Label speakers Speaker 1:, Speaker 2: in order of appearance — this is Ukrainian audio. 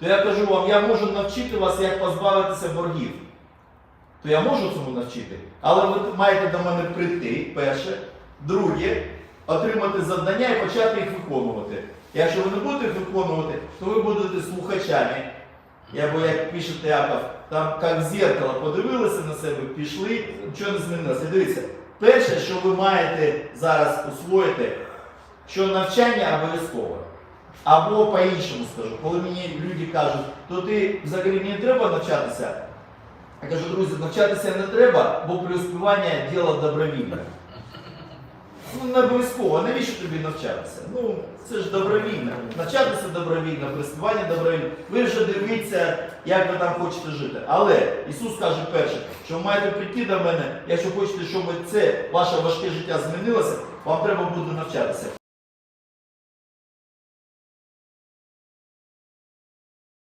Speaker 1: то я кажу вам, я можу навчити вас, як позбавитися боргів. То я можу цьому навчити. Але ви маєте до мене прийти, перше. Друге, отримати завдання і почати їх виконувати. Якщо ви не будете їх виконувати, то ви будете слухачами. Я бо як пише Яков, там як зеркало подивилися на себе, пішли, нічого не змінилося. Дивіться, перше, що ви маєте зараз усвоїти, що навчання обов'язкове. Або по-іншому скажу, коли мені люди кажуть, то ти взагалі не треба навчатися. Я кажу, друзі, навчатися не треба, бо преуспівання діло добровільне. Ну, не обов'язково, навіщо тобі навчатися? Ну, це ж добровільно. Навчатися добровільно, преуспівання добровільно. Ви вже дивіться, як ви там хочете жити. Але Ісус каже перше, що ви маєте прийти до мене, якщо хочете, щоб це ваше важке життя змінилося, вам треба буде навчатися.